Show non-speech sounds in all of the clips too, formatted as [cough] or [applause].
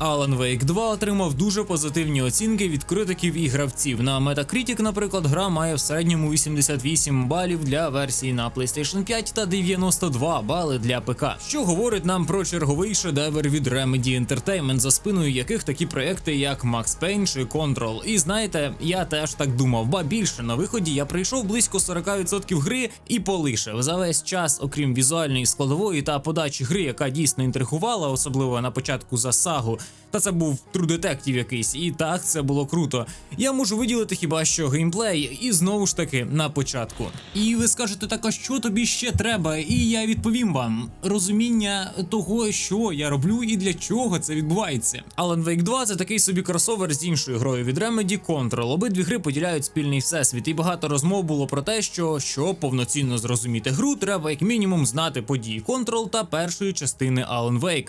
Alan Wake 2 отримав дуже позитивні оцінки від критиків і гравців. На Metacritic, наприклад, гра має в середньому 88 балів для версії на PlayStation 5 та 92 бали для ПК, що говорить нам про черговий шедевр від Remedy Entertainment, за спиною яких такі проекти, як Max Payne чи Control. І знаєте, я теж так думав, ба більше на виході я прийшов близько 40% гри і полишив за весь час, окрім візуальної складової та подачі гри, яка дійсно інтригувала, особливо на початку за сагу. Та це був True Detective якийсь, і так це було круто. Я можу виділити хіба що геймплей, і знову ж таки на початку. І ви скажете, так а що тобі ще треба? І я відповім вам розуміння того, що я роблю і для чого це відбувається. Alan Wake 2 це такий собі кросовер з іншою грою від Remedy Control. Обидві гри поділяють спільний всесвіт, і багато розмов було про те, що щоб повноцінно зрозуміти гру, треба як мінімум знати події Control та першої частини Alan Wake.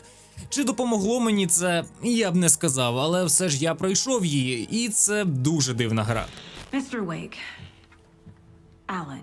Чи допомогло мені це? Я б не сказав, але все ж я пройшов її, і це дуже дивна гра. Містер Вейк, Alan.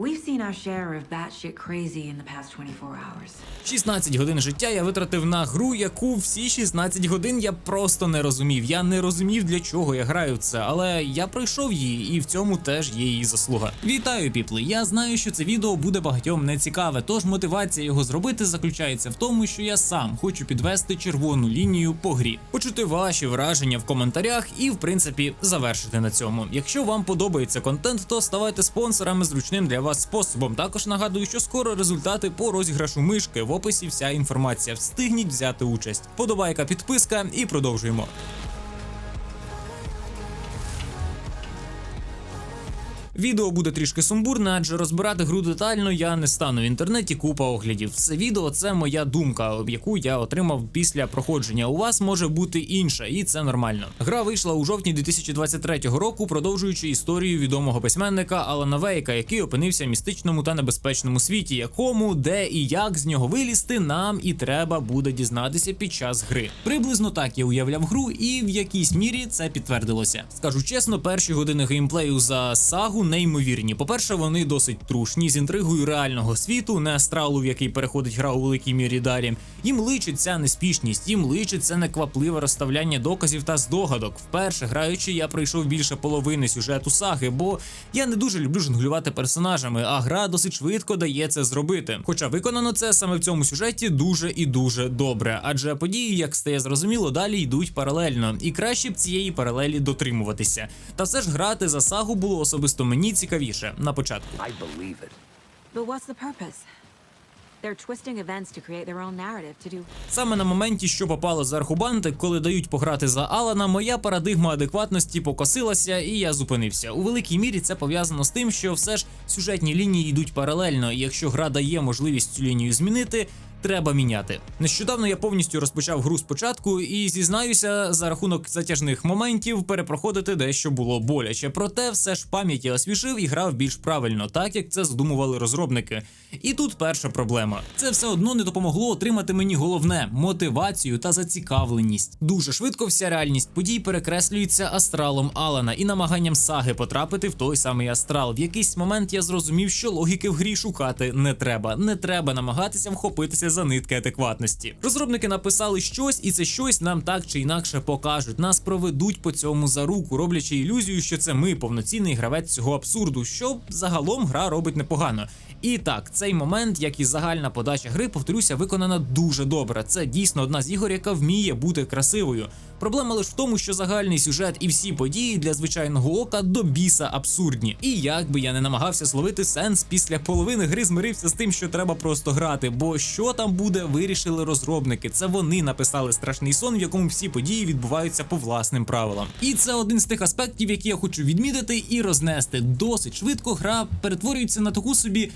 We've seen our share of batshit crazy in the past 24 hours. 16 годин життя я витратив на гру, яку всі 16 годин я просто не розумів. Я не розумів, для чого я граю це, але я пройшов її, і в цьому теж є її заслуга. Вітаю, піпли! Я знаю, що це відео буде багатьом не цікаве, тож мотивація його зробити заключається в тому, що я сам хочу підвести червону лінію по грі, почути ваші враження в коментарях і, в принципі, завершити на цьому. Якщо вам подобається контент, то ставайте спонсорами зручним для вас способом. Також нагадую, що скоро результати по розіграшу мишки в описі вся інформація. Встигніть взяти участь. Подобайка, підписка і продовжуємо. Відео буде трішки сумбурне, адже розбирати гру детально я не стану в інтернеті. Купа оглядів. Це відео це моя думка, яку я отримав після проходження. У вас може бути інша, і це нормально. Гра вийшла у жовтні 2023 року, продовжуючи історію відомого письменника Алана Вейка, який опинився в містичному та небезпечному світі, якому де і як з нього вилізти, нам і треба буде дізнатися під час гри. Приблизно так я уявляв гру, і в якійсь мірі це підтвердилося. Скажу чесно, перші години геймплею за сагу неймовірні. По-перше, вони досить трушні з інтригою реального світу, не астралу, в який переходить гра у великій мірі далі. Їм личить ця неспішність, їм личить це неквапливе розставляння доказів та здогадок. Вперше граючи, я пройшов більше половини сюжету саги, бо я не дуже люблю жонглювати персонажами, а гра досить швидко дає це зробити. Хоча виконано це саме в цьому сюжеті дуже і дуже добре, адже події, як стає зрозуміло, далі йдуть паралельно, і краще б цієї паралелі дотримуватися. Та все ж грати за сагу було особисто мені цікавіше на початку. Саме на моменті, що попало зверху банти, коли дають пограти за Алана, моя парадигма адекватності покосилася, і я зупинився. У великій мірі це пов'язано з тим, що все ж сюжетні лінії йдуть паралельно, і якщо гра дає можливість цю лінію змінити. Треба міняти. Нещодавно я повністю розпочав гру спочатку і зізнаюся, за рахунок затяжних моментів перепроходити дещо було боляче. Проте все ж пам'яті освіжив і грав більш правильно, так як це здумували розробники. І тут перша проблема: це все одно не допомогло отримати мені головне мотивацію та зацікавленість. Дуже швидко вся реальність подій перекреслюється астралом Алана і намаганням саги потрапити в той самий астрал. В якийсь момент я зрозумів, що логіки в грі шукати не треба. Не треба намагатися вхопитися за нитки адекватності. Розробники написали щось, і це щось нам так чи інакше покажуть. Нас проведуть по цьому за руку, роблячи ілюзію, що це ми повноцінний гравець цього абсурду, що загалом гра робить непогано. І так, цей момент, як і загальна подача гри, повторюся, виконана дуже добре. Це дійсно одна з ігор, яка вміє бути красивою. Проблема лише в тому, що загальний сюжет і всі події для звичайного ока до біса абсурдні. І як би я не намагався зловити сенс після половини гри, змирився з тим, що треба просто грати. Бо що там буде, вирішили розробники. Це вони написали страшний сон, в якому всі події відбуваються по власним правилам. І це один з тих аспектів, які я хочу відмітити і рознести. Досить швидко гра перетворюється на таку собі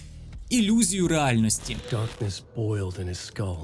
ілюзію реальності. Darkness boiled in his skull,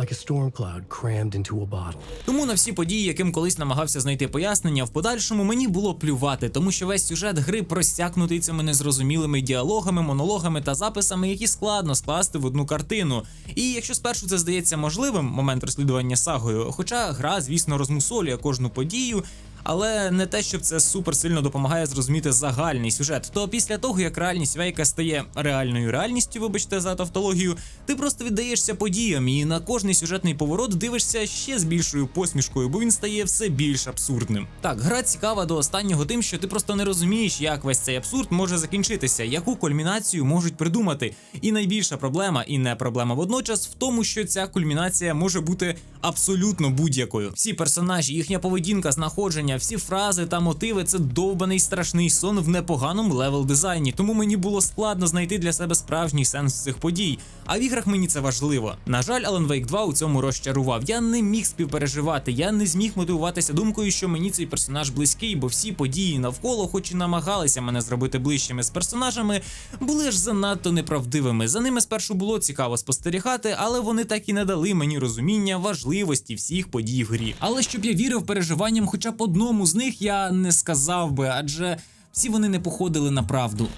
like a storm cloud crammed into a bottle. Тому на всі події, яким колись намагався знайти пояснення, в подальшому мені було плювати, тому що весь сюжет гри просякнутий цими незрозумілими діалогами, монологами та записами, які складно скласти в одну картину. І якщо спершу це здається можливим, момент розслідування сагою, хоча гра, звісно, розмусолює кожну подію. Але не те, щоб це супер сильно допомагає зрозуміти загальний сюжет. То після того, як реальність Вейка стає реальною реальністю, вибачте за тавтологію, ти просто віддаєшся подіям і на кожний сюжетний поворот дивишся ще з більшою посмішкою, бо він стає все більш абсурдним. Так, гра цікава до останнього тим, що ти просто не розумієш, як весь цей абсурд може закінчитися, яку кульмінацію можуть придумати. І найбільша проблема, і не проблема водночас, в тому, що ця кульмінація може бути абсолютно будь-якою. Всі персонажі, їхня поведінка, знаходження, всі фрази та мотиви це довбаний страшний сон в непоганому левел дизайні. Тому мені було складно знайти для себе справжній сенс цих подій. А в іграх мені це важливо. На жаль, Alan Wake 2 у цьому розчарував. Я не міг співпереживати, я не зміг мотивуватися думкою, що мені цей персонаж близький, бо всі події навколо, хоч і намагалися мене зробити ближчими з персонажами, були ж занадто неправдивими. За ними спершу було цікаво спостерігати, але вони так і не дали мені розуміння важливості всіх подій в грі. Але щоб я вірив переживанням, хоча б одному з них я не сказав би, адже всі вони не походили на правду.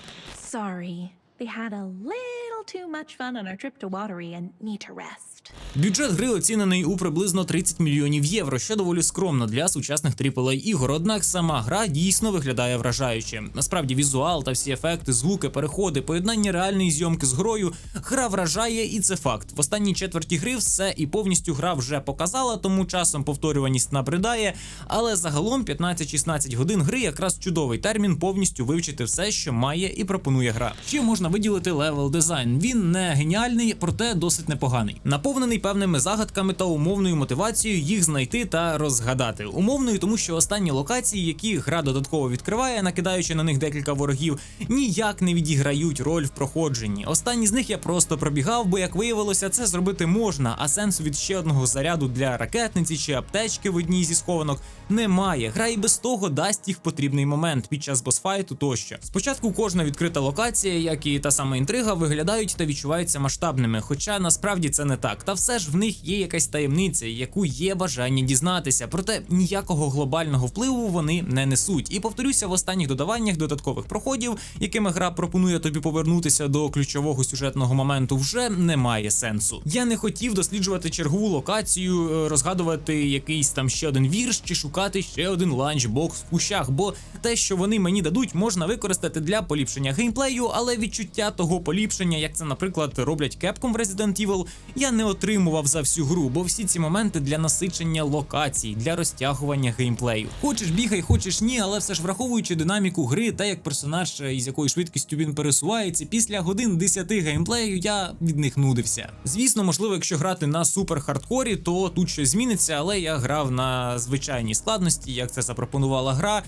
Sorry. They had a little too much fun on our trip to Watery and need to rest. Бюджет гри оцінений у приблизно 30 мільйонів євро, що доволі скромно для сучасних AAA ігор. Однак сама гра дійсно виглядає вражаюче. Насправді, візуал та всі ефекти, звуки, переходи, поєднання реальної зйомки з грою. Гра вражає, і це факт. В останній четверті гри все і повністю гра вже показала, тому часом повторюваність набридає. Але загалом 15-16 годин гри якраз чудовий термін повністю вивчити все, що має і пропонує гра. Ще можна виділити левел дизайн. Він не геніальний, проте досить непоганий. Наповнений певними загадками та умовною мотивацією їх знайти та розгадати. Умовною, тому що останні локації, які гра додатково відкриває, накидаючи на них декілька ворогів, ніяк не відіграють роль в проходженні. Останні з них я просто пробігав, бо як виявилося, це зробити можна, а сенсу від ще одного заряду для ракетниці чи аптечки в одній зі схованок немає. Гра і без того дасть їх потрібний момент під час босфайту тощо. Спочатку кожна відкрита локація, як і та сама інтрига, виглядають та відчуваються масштабними, хоча насправді це не так. Та все ж в них є якась таємниця, яку є бажання дізнатися. Проте ніякого глобального впливу вони не несуть. І повторюся, в останніх додаваннях додаткових проходів, якими гра пропонує тобі повернутися до ключового сюжетного моменту, вже немає сенсу. Я не хотів досліджувати чергову локацію, е, розгадувати якийсь там ще один вірш чи шукати ще один ланчбокс в кущах, бо те, що вони мені дадуть, можна використати для поліпшення геймплею, але відчуття того поліпшення, як це, наприклад, роблять Capcom в Resident Evil, я не отримував за всю гру, бо всі ці моменти для насичення локацій, для розтягування геймплею. Хочеш бігай, хочеш ні, але все ж враховуючи динаміку гри та як персонаж е, із якою швидкістю він пересувається, після годин 10 геймплею я від них нудився. Звісно, можливо, якщо грати на супер хардкорі, то тут щось зміниться, але я грав на звичайній складності, як це запропонувала гра.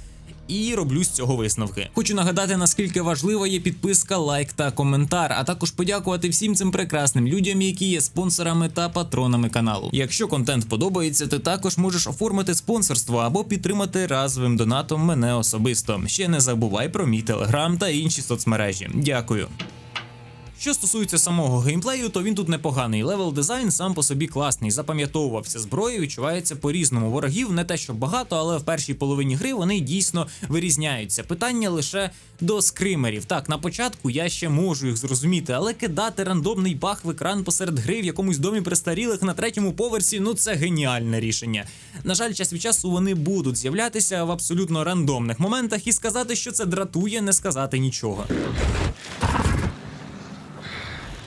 І роблю з цього висновки. Хочу нагадати, наскільки важлива є підписка, лайк та коментар, а також подякувати всім цим прекрасним людям, які є спонсорами та патронами каналу. Якщо контент подобається, ти також можеш оформити спонсорство або підтримати разовим донатом мене особисто. Ще не забувай про мій телеграм та інші соцмережі. Дякую. Що стосується самого геймплею, то він тут непоганий. Левел дизайн сам по собі класний, запам'ятовувався. Зброя відчувається по-різному. Ворогів не те, що багато, але в першій половині гри вони дійсно вирізняються. Питання лише до скримерів. Так, на початку я ще можу їх зрозуміти, але кидати рандомний баг в екран посеред гри в якомусь домі престарілих на третьому поверсі ну це геніальне рішення. На жаль, час від часу вони будуть з'являтися в абсолютно рандомних моментах, і сказати, що це дратує, не сказати нічого.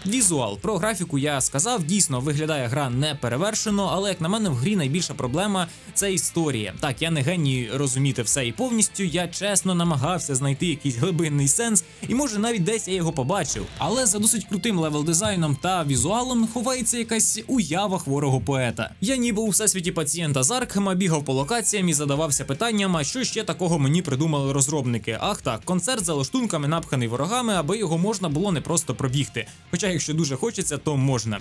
Візуал про графіку я сказав, дійсно виглядає гра не перевершено, але як на мене в грі найбільша проблема це історія. Так, я не геній розуміти все і повністю. Я чесно намагався знайти якийсь глибинний сенс, і може навіть десь я його побачив. Але за досить крутим левел дизайном та візуалом ховається якась уява хворого поета. Я ніби у всесвіті пацієнта з Аркхема бігав по локаціям і задавався питанням, а що ще такого мені придумали розробники. Ах так, концерт за лаштунками напханий ворогами, аби його можна було не просто пробігти. Хоча, якщо дуже хочеться, то можна.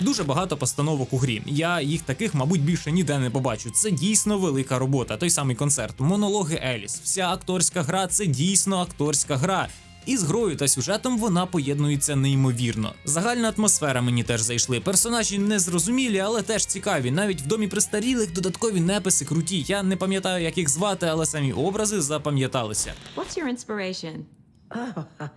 Дуже багато постановок у грі. Я їх таких, мабуть, більше ніде не побачу. Це дійсно велика робота. Той самий концерт, монологи Еліс. Вся акторська гра це дійсно акторська гра. І з грою та сюжетом вона поєднується неймовірно. Загальна атмосфера мені теж зайшли. Персонажі незрозумілі, але теж цікаві. Навіть в домі престарілих додаткові неписи круті. Я не пам'ятаю, як їх звати, але самі образи запам'яталися. What's your inspiration? Oh, [laughs]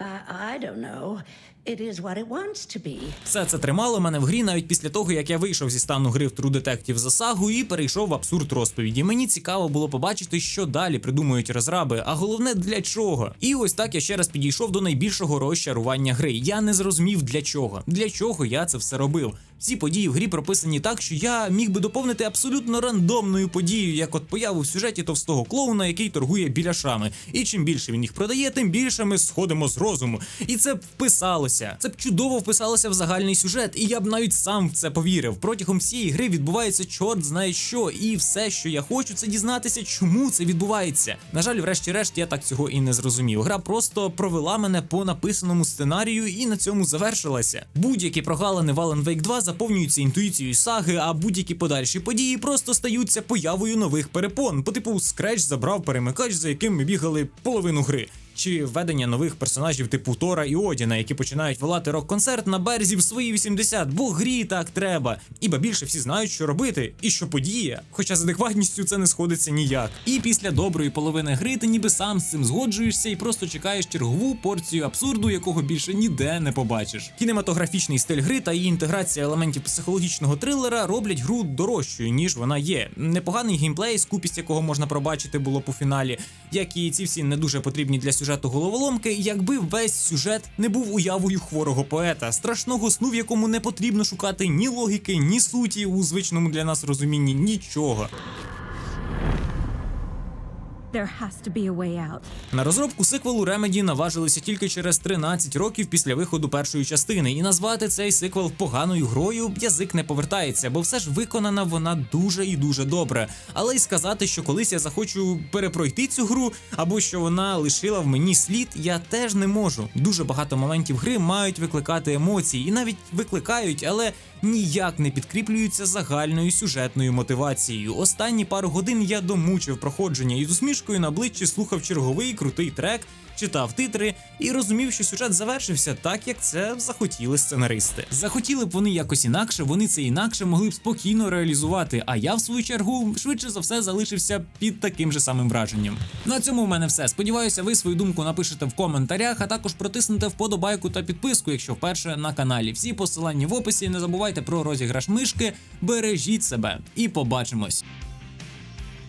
I, don't know. It is what it wants to be. Все це тримало мене в грі навіть після того, як я вийшов зі стану гри в True Detective за сагу і перейшов в абсурд розповіді. Мені цікаво було побачити, що далі придумують розраби, а головне для чого. І ось так я ще раз підійшов до найбільшого розчарування гри. Я не зрозумів для чого. Для чого я це все робив. Всі події в грі прописані так, що я міг би доповнити абсолютно рандомною подією, як от появу в сюжеті товстого клоуна, який торгує біляшами. І чим більше він їх продає, тим більше ми сходимо з розуму. І це б вписалося. Це б чудово вписалося в загальний сюжет, і я б навіть сам в це повірив. Протягом всієї гри відбувається чорт знає що, і все, що я хочу, це дізнатися, чому це відбувається. На жаль, врешті-решт, я так цього і не зрозумів. Гра просто провела мене по написаному сценарію і на цьому завершилася. Будь-які прогалини Alan Wake 2 заповнюються інтуїцією саги, а будь-які подальші події просто стаються появою нових перепон. По типу Scratch забрав перемикач, за яким ми бігали половину гри. Чи введення нових персонажів типу Тора і Одіна, які починають волати рок-концерт на березі в свої 80, бо грі так треба. Іба більше всі знають, що робити, і що подіє. Хоча з адекватністю це не сходиться ніяк. І після доброї половини гри ти ніби сам з цим згоджуєшся і просто чекаєш чергову порцію абсурду, якого більше ніде не побачиш. Кінематографічний стиль гри та її інтеграція елементів психологічного трилера роблять гру дорожчою, ніж вона є. Непоганий геймплей, скупість якого можна пробачити було по фіналі, як і ці всі не дуже потрібні для сюжету головоломки, якби весь сюжет не був уявою хворого поета, страшного сну, в якому не потрібно шукати ні логіки, ні суті у звичному для нас розумінні, нічого. There has to. На розробку сиквелу Remedy наважилися тільки через 13 років після виходу першої частини, і назвати цей сиквел поганою грою язик не повертається, бо все ж виконана вона дуже і дуже добре. Але й сказати, що колись я захочу перепройти цю гру, або що вона лишила в мені слід, я теж не можу. Дуже багато моментів гри мають викликати емоції, і навіть викликають, але ніяк не підкріплюються загальною сюжетною мотивацією. Останні пару годин я домучив проходження і з усмішкою на обличчі слухав черговий крутий трек, читав титри і розумів, що сюжет завершився так, як це захотіли сценаристи. Захотіли б вони якось інакше, вони це інакше могли б спокійно реалізувати. А я, в свою чергу, швидше за все залишився під таким же самим враженням. На цьому в мене все. Сподіваюся, ви свою думку напишете в коментарях, а також протиснете вподобайку та підписку, якщо вперше на каналі. Всі посилання в описі. Не забувайте про розіграш мишки. Бережіть себе і побачимось.